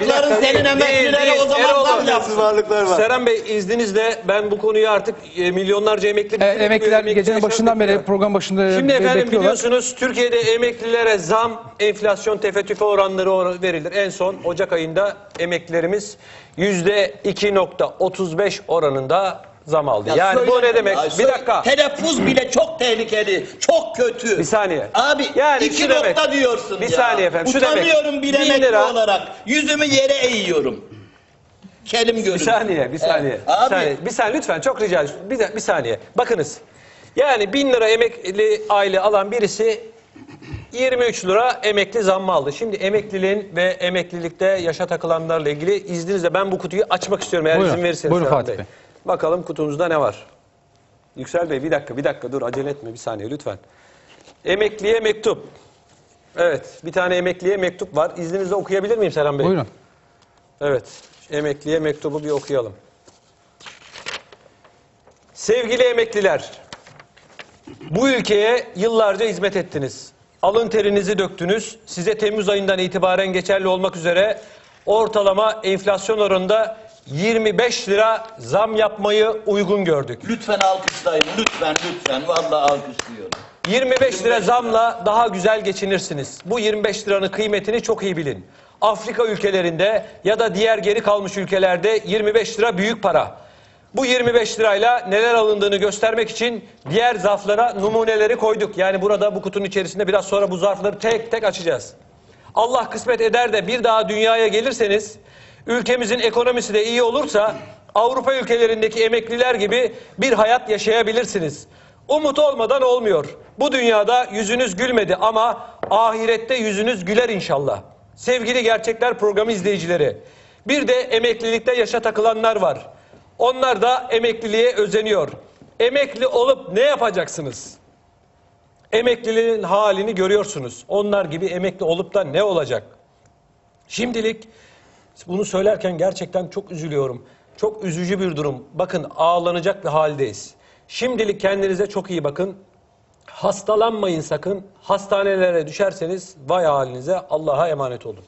yaptıkların dakika, senin değil, o zaman zam yapsın. varlıklar var. Seren Bey izninizle ben bu konuyu artık e, milyonlarca emekli... Evet, emekliler emekli gecenin başından beri program başında Şimdi be- efendim bekliyorlar. biliyorsunuz Türkiye'de emeklilere zam, enflasyon tefe oranları or- verilir. En son Ocak ayında emeklilerimiz yüzde 2.35 oranında zam aldı. Ya yani bu ne demek? Ya bir dakika. Telaffuz bile çok tehlikeli. Çok kötü. Bir saniye. Abi Yani iki şu demek- nokta diyorsun Bir ya. saniye efendim, şu demek. Utanıyorum bir Bin emekli olarak. Yüzümü yere eğiyorum. Kelim görün. Bir saniye, bir saniye. Evet. Bir Abi saniye, bir saniye lütfen çok rica ediyorum. Bir, bir saniye. Bakınız. Yani bin lira emekli aile alan birisi 23 lira emekli zammı aldı. Şimdi emekliliğin ve emeklilikte yaşa takılanlarla ilgili izninizle ben bu kutuyu açmak istiyorum eğer Buyurun. izin verirseniz. Buyurun Fatih Bey. Bakalım kutumuzda ne var? Yüksel Bey bir dakika bir dakika dur acele etme bir saniye lütfen. Emekliye mektup. Evet bir tane emekliye mektup var. İzninizle okuyabilir miyim Serhan Bey? Buyurun. Evet. Emekliye mektubu bir okuyalım. Sevgili emekliler, bu ülkeye yıllarca hizmet ettiniz. Alın terinizi döktünüz. Size Temmuz ayından itibaren geçerli olmak üzere ortalama enflasyon oranında 25 lira zam yapmayı uygun gördük. lütfen alkışlayın. Lütfen lütfen. Vallahi alkışlıyorum. 25 lira zamla daha güzel geçinirsiniz. Bu 25 liranın kıymetini çok iyi bilin. Afrika ülkelerinde ya da diğer geri kalmış ülkelerde 25 lira büyük para. Bu 25 lirayla neler alındığını göstermek için diğer zarflara numuneleri koyduk. Yani burada bu kutunun içerisinde biraz sonra bu zarfları tek tek açacağız. Allah kısmet eder de bir daha dünyaya gelirseniz ülkemizin ekonomisi de iyi olursa Avrupa ülkelerindeki emekliler gibi bir hayat yaşayabilirsiniz. Umut olmadan olmuyor. Bu dünyada yüzünüz gülmedi ama ahirette yüzünüz güler inşallah. Sevgili Gerçekler programı izleyicileri. Bir de emeklilikte yaşa takılanlar var. Onlar da emekliliğe özeniyor. Emekli olup ne yapacaksınız? Emekliliğin halini görüyorsunuz. Onlar gibi emekli olup da ne olacak? Şimdilik bunu söylerken gerçekten çok üzülüyorum. Çok üzücü bir durum. Bakın ağlanacak bir haldeyiz. Şimdilik kendinize çok iyi bakın. Hastalanmayın sakın. Hastanelere düşerseniz vay halinize Allah'a emanet olun.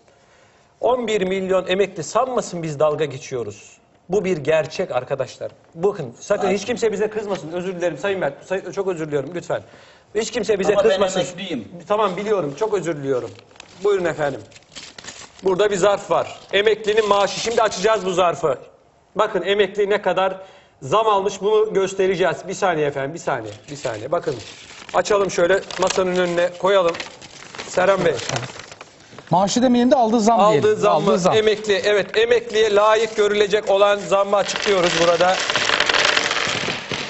11 milyon emekli sanmasın biz dalga geçiyoruz. Bu bir gerçek arkadaşlar. Bakın sakın hiç kimse bize kızmasın. Özür dilerim Sayın Mert. Say- çok özür diliyorum lütfen. Hiç kimse bize Ama ben kızmasın. emekliyim. Tamam biliyorum. Çok özür diliyorum. Buyurun efendim. Burada bir zarf var. Emeklinin maaşı. Şimdi açacağız bu zarfı. Bakın emekli ne kadar zam almış bunu göstereceğiz. Bir saniye efendim, bir saniye, bir saniye. Bakın açalım şöyle masanın önüne koyalım. Serhan Bey. Maaşı demeyelim de aldığı zam diyelim. Aldığı zammı Aldığı zam. emekli, evet emekliye layık görülecek olan zammı açıklıyoruz burada.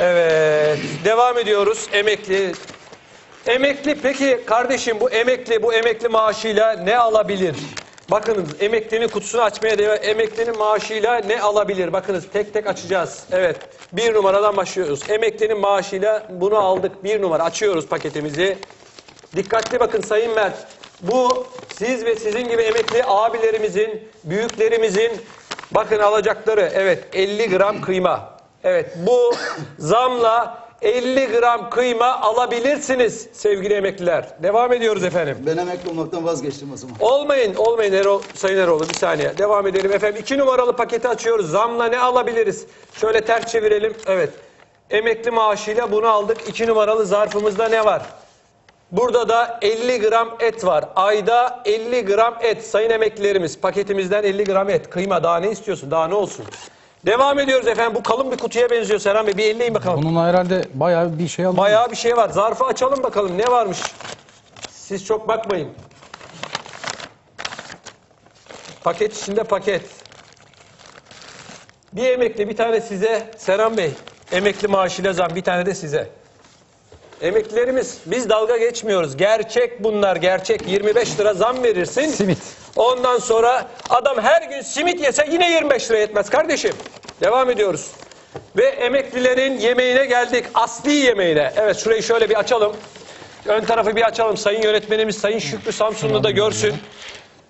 Evet, devam ediyoruz. Emekli. Emekli peki kardeşim bu emekli bu emekli maaşıyla ne alabilir? Bakınız emeklinin kutusunu açmaya devam. Emeklinin maaşıyla ne alabilir? Bakınız tek tek açacağız. Evet. Bir numaradan başlıyoruz. Emeklinin maaşıyla bunu aldık. Bir numara açıyoruz paketimizi. Dikkatli bakın Sayın Mert. Bu siz ve sizin gibi emekli abilerimizin, büyüklerimizin bakın alacakları evet 50 gram kıyma. Evet bu zamla 50 gram kıyma alabilirsiniz sevgili emekliler. Devam ediyoruz efendim. Ben emekli olmaktan vazgeçtim o zaman. Olmayın, olmayın Erol, Sayın Eroğlu bir saniye. Devam edelim efendim. İki numaralı paketi açıyoruz. Zamla ne alabiliriz? Şöyle ters çevirelim. Evet. Emekli maaşıyla bunu aldık. İki numaralı zarfımızda ne var? Burada da 50 gram et var. Ayda 50 gram et. Sayın emeklilerimiz paketimizden 50 gram et. Kıyma daha ne istiyorsun? Daha ne olsun? Devam ediyoruz efendim. Bu kalın bir kutuya benziyor Serhan Bey. Bir elleyin bakalım. Bunun herhalde bayağı bir şey aldı. Bayağı bir şey var. Zarfı açalım bakalım ne varmış. Siz çok bakmayın. Paket içinde paket. Bir emekli bir tane size Serhan Bey. Emekli maaşıyla zam bir tane de size. Emeklilerimiz biz dalga geçmiyoruz. Gerçek bunlar gerçek. 25 lira zam verirsin. Simit. Ondan sonra adam her gün simit yese yine 25 lira yetmez kardeşim. Devam ediyoruz. Ve emeklilerin yemeğine geldik. Asli yemeğine. Evet şurayı şöyle bir açalım. Ön tarafı bir açalım. Sayın yönetmenimiz Sayın Şükrü Samsunlu da görsün.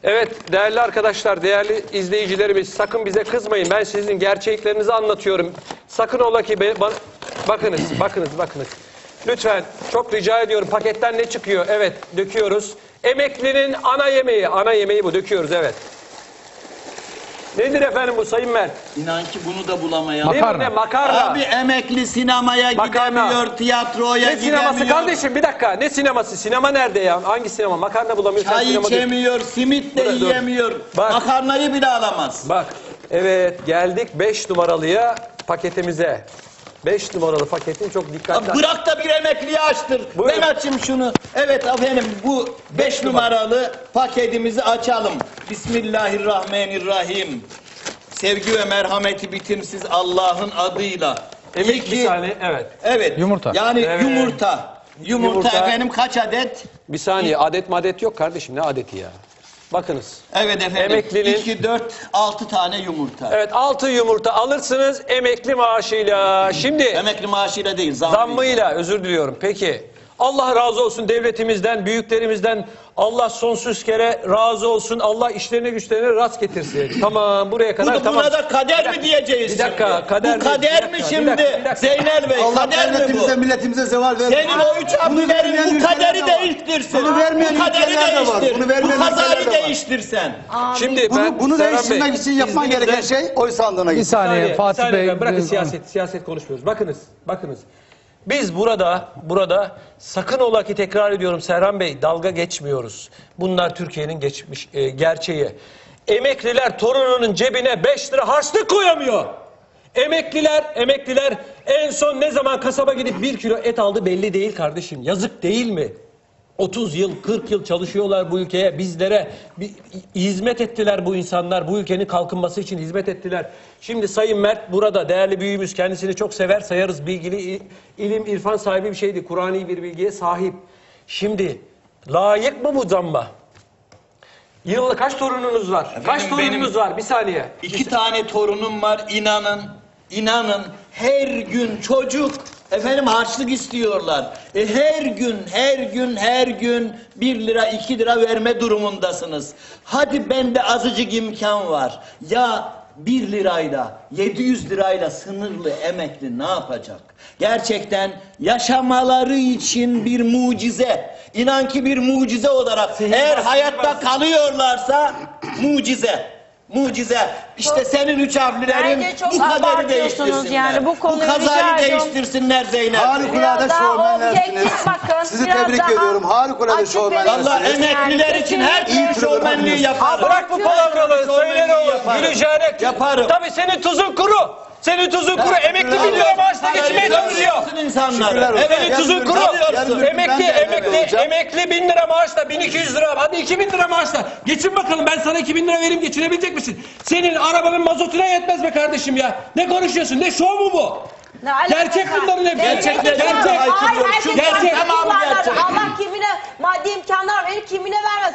Evet değerli arkadaşlar, değerli izleyicilerimiz sakın bize kızmayın. Ben sizin gerçeklerinizi anlatıyorum. Sakın ola ki be- bakınız, bakınız, bakınız. Lütfen çok rica ediyorum. Paketten ne çıkıyor? Evet döküyoruz. Emeklinin ana yemeği, ana yemeği bu. Döküyoruz evet. Nedir efendim bu Sayın Mert? İnan ki bunu da bulamayalım. Makarna. ne? Makarna. Abi emekli sinemaya Makarna. gidemiyor, tiyatroya ne gidemiyor. sineması kardeşim bir dakika ne sineması sinema nerede ya hangi sinema makarna bulamıyorsan Çay sinema değil. içemiyor, simit de Dur, dur. yiyemiyor. Bak. Makarnayı bile alamaz. Bak evet geldik 5 numaralıya paketimize 5 numaralı paketin çok dikkatli Ya Bırak da bir emekliye açtır. Buyurun. Ben açayım şunu. Evet efendim bu 5 numaralı paketimizi açalım. Bismillahirrahmanirrahim. Sevgi ve merhameti bitimsiz Allah'ın adıyla. Emek İyi ki- bir saniye evet Evet. Yumurta. Yani Evet. yumurta. Yumurta, Yumurta. efendim kaç adet? bir saniye adet madet yok kardeşim ne adeti ya bakınız Evet efendim. Emeklinin- 2, 4, 6 tane yumurta. evet 6 yumurta alırsınız emekli maaşıyla şimdi Emekli maaşıyla değil zammıyla. zammıyla özür diliyorum peki Allah razı olsun devletimizden büyüklerimizden Allah sonsuz kere razı olsun Allah işlerine güçlerine rast getirsin tamam buraya Bu kadar da, tamam buna da kader mi diyeceğiz Bir dakika, kader Bu mi? kader Bir mi dakika, şimdi? bir dakika, bir dakika. Zeynel Bey Allah kader mi bu? devletimize, milletimize zeval vermesin. Senin o üç abilerin bu kaderi değiştirsin. Bunu vermeyen bu kaderi ülkeler de var. değiştir. Bunu vermeyen bu kazayı değiştirsen. şimdi Bunu, ben bunu Serhan değiştirmek Bey, için yapman gereken şey oy sandığına Bir gitmek. saniye, saniye, Fatih saniye Bey. bırakın bir- siyaset, siyaset konuşmuyoruz. Bakınız, bakınız. Biz burada, burada sakın ola ki tekrar ediyorum Serhan Bey, dalga geçmiyoruz. Bunlar Türkiye'nin geçmiş e, gerçeği. Emekliler torununun cebine 5 lira harçlık koyamıyor. Emekliler, emekliler en son ne zaman kasaba gidip bir kilo et aldı belli değil kardeşim. Yazık değil mi? 30 yıl, 40 yıl çalışıyorlar bu ülkeye, bizlere bir, hizmet ettiler bu insanlar. Bu ülkenin kalkınması için hizmet ettiler. Şimdi Sayın Mert burada değerli büyüğümüz kendisini çok sever, sayarız bilgili, il- ilim, irfan sahibi bir şeydi. Kur'an'i bir bilgiye sahip. Şimdi layık mı bu zamma? Yılda kaç torununuz var? kaç benim- torununuz var? Bir saniye. İki tane torunum var inanın. inanın her gün çocuk efendim harçlık istiyorlar. E her gün her gün her gün bir lira iki lira verme durumundasınız. Hadi bende azıcık imkan var. Ya bir lirayla 700 lirayla sınırlı emekli ne yapacak? Gerçekten yaşamaları için bir mucize. İnan ki bir mucize olarak eğer hayatta kalıyorlarsa mucize. Mucize. İşte senin üç Bence çok bu kaderi abartıyorsunuz değiştirsinler. yani. Bu konuyu rica kazayı ediyorum. değiştirsinler Zeynep. Harikulade Biraz daha şovmenlersiniz. objektif bakın, Sizi biraz tebrik daha ediyorum. Harikulade açık şovmenlersiniz. Allah Yani emekliler için her iyi türlü şovmenliği yaparım. Bırak bu palavraları, söyle o güleceğine. Yaparım. Tabii senin tuzun kuru. Senin tuzun kuru. Emekli bin lira maaşla geçmeye çalışıyor. Şükürler olsun. Evet. Senin tuzun kuru. Emekli, emekli, emekli bin lira maaşla 1200 lira. Hadi 2000 lira maaşla. Geçin bakalım ben sana 2000 lira vereyim geçinebilecek misin? Senin arabanın mazotuna yetmez be kardeşim ya. Ne konuşuyorsun? Ne şov mu bu? Ne alakası Gerçek var? bunların hepsi. Gerçekler Gerçek. bunlar. Hayır, Şu herkes gerçek. farklı Tamamı kullanır. gerçek. Allah kimine maddi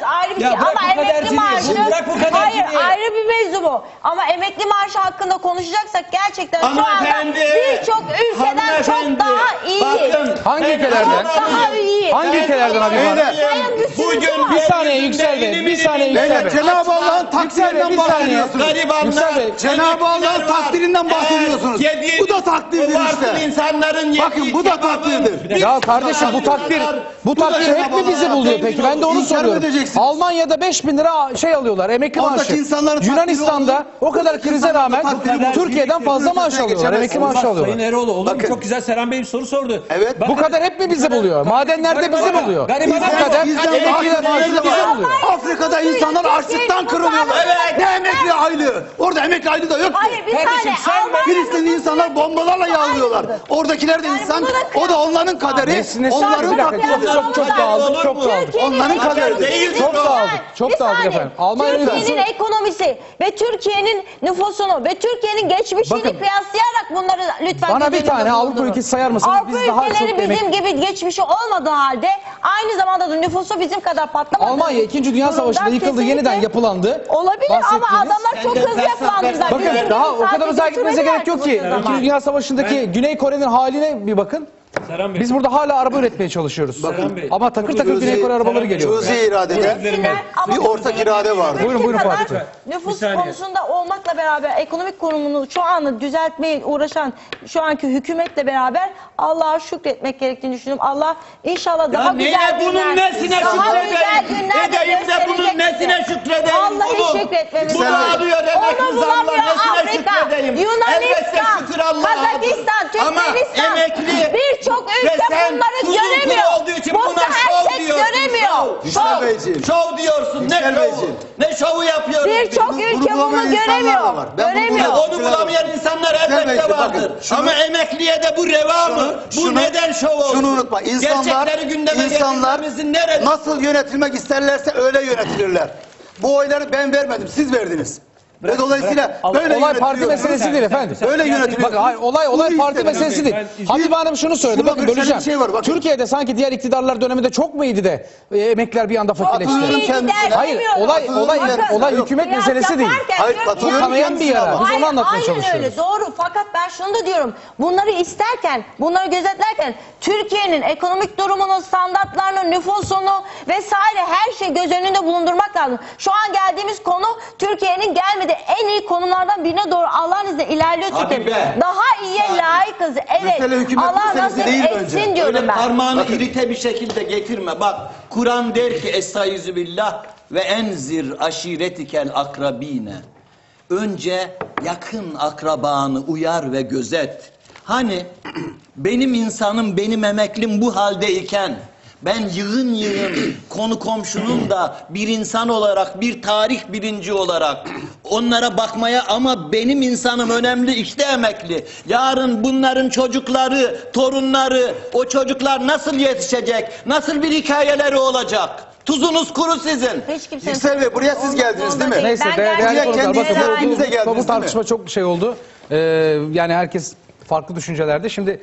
Ayrı bir Ya şey. bırak Ama bu emekli kaderciliği, maaşı... bırak bu kaderciliği. Hayır, ayrı bir mevzu bu. Ama emekli maaşı hakkında konuşacaksak gerçekten şu anda Hanımefendi, birçok ülkeden çok daha iyi. bakın, Hangi ben- ülkelerden? Çok daha iyi. Hangi ülkelerden abi? Beyler, Sayın sürü Bugün Bir saniye Yüksel Bey, bir saniye Yüksel Bey. Cenab-ı Allah'ın takdirinden bahsediyorsunuz. Garibanlar, Yüksel Bey, Cenab-ı Allah'ın takdirinden bahsediyorsunuz. Bu da takdirdir işte. insanların Bakın bu da takdirdir. Ya kardeşim bu takdir bu takdir hep mi bizi buluyor peki? Ben de onu. İnkar soruyorum. Almanya'da 5000 lira şey alıyorlar emekli Oradaki maaşı. insanların takdiri Yunanistan'da olur. o kadar krize İnsanların rağmen takdiri olur. Türkiye'den fazla maaş alıyorlar. Emekli maaşı Sayın alıyorlar. Eroğlu olur mu? Bakın. Çok güzel Serhan Bey bir soru sordu. Evet. Bu kadar hep mi bizi buluyor? Madenlerde bizi buluyor. Bu kadar Bizden emekliler maaşı bizi buluyor. Afrika'da insanlar açlıktan kırılıyorlar. Evet. Ne emekli aylığı? Orada emekli aylığı da yok. ki. Hayır bir Kardeşim, saniye. sen Almanya'da Filistinli bu insanlar bombalarla yağlıyorlar. Oradakiler de Yani insan, da o da onların kaderi, Nesine onların bir dakika takdiri. çok çok çok dağıldık çok dağıldık. Onların kaderi değil. Çok dağıldık, çok dağıldık efendim. Almanya'nın Türkiye'nin nüfusu- ekonomisi ve Türkiye'nin nüfusunu ve Türkiye'nin geçmişini Bakın, kıyaslayarak bunları lütfen bana göz bir önünde tane Avrupa bulundurun. ülkesi sayar mısınız? Avrupa Biz daha ülkeleri çok bizim emek- gibi geçmişi olmadığı halde aynı zamanda da nüfusu bizim kadar patlamadı. Almanya 2. Dünya Savaşı'nda yıkıldı, yeniden yapılandı. Olabilir ama Bahsettiğiniz- adamlar çok hızlı yapılandırdılar. Bizim Bakın gibi daha o kadar sadece uzağa gitmenize götürmediler gerek yok ki. zaman. 2. Dünya Savaşı'ndaki Güney Kore'nin haline bir bakın. Serhan Bey. Biz burada hala araba üretmeye çalışıyoruz. Bey. Ama takır takır Güney Kore arabaları geliyor. Cüzi iradede bir ortak irade vardı. Buyurun, buyurun Fatih. Nüfus konusunda olmakla beraber ekonomik konumunu şu anda düzeltmeye uğraşan şu anki hükümetle beraber Allah'a şükretmek gerektiğini düşünüyorum. Allah inşallah daha Ya güzel neye bunun günler, nesine şükredeyim? günler de Edeyim de bunun nesine şükredeyim? Vallahi bunu? şükretmemiz Bunu lazım. alıyor demek Onu ki zamlar nesine şükredeyim? Yunanistan. Kazakistan, Ama Türkmenistan emekli birçok ve ülke sen bunları göremiyor. kuru olduğu için buna şov erkek diyorsun, göremiyor. şov. Şov. Beyciğim. Şov diyorsun. Ne Yüksel şovu? Beyciğim. Ne şovu yapıyoruz? biz? Birçok ülke bunu insanlar göremiyor. var. Ben bunu Göremiyor. Ya onu bulamayan insanlar elbette Beyciğim, bakın, vardır. şunu- Ama emekliye de bu reva mı? Bu Şunu- neden şov olsun? Şunu unutma. İnsanlar, Gerçekleri gündeme insanlar getirmemizin neresi? nasıl yönetilmek isterlerse öyle yönetilirler. Bu oyları ben vermedim, siz verdiniz. Ve dolayısıyla Ama böyle olay parti yönetiliyor. meselesi değil efendim. Böyle yönetiliyor. Bakın hayır, olay olay Bunu parti meselesi değil. Ben- Habibe Hanım şunu söyledi. Şurada Bakın bir böleceğim. şey var, bakın. Türkiye'de sanki diğer iktidarlar döneminde çok mu iyiydi de e, emekliler bir anda fakirleşti? Katılıyorum Hayır, demiyorum. olay olay olay hükümet meselesi değil. Hayır, katılıyorum kendisine Biz Hayır, onu anlatmaya çalışıyoruz. öyle doğru fakat ben şunu da diyorum bunları isterken bunları gözetlerken Türkiye'nin ekonomik durumunu standartlarını nüfusunu vesaire her şeyi göz önünde bulundurmak lazım. Şu an geldiğimiz konu Türkiye'nin gelmediği en iyi konumlardan birine doğru Allah'ın izniyle ilerliyor Türkiye. Daha iyiye layıkız evet Allah nasip değil etsin bence. diyorum Öyle ben. parmağını irite bir şekilde getirme. Bak Kur'an der ki Estaizu billah ve enzir aşiretikel akrabine. Önce yakın akrabanı uyar ve gözet. Hani benim insanım benim emeklim bu haldeyken ben yığın yığın konu komşunun da bir insan olarak bir tarih bilinci olarak onlara bakmaya ama benim insanım önemli işte emekli. Yarın bunların çocukları, torunları, o çocuklar nasıl yetişecek? Nasıl bir hikayeleri olacak? Tuzunuz kuru sizin. Hiç Yüksel Bey, buraya siz geldiniz değil mi? Neyse Ben değerli konuklar bakın bu- bu, geldiniz, bu, tartışma çok şey oldu. Ee, yani herkes farklı düşüncelerde. Şimdi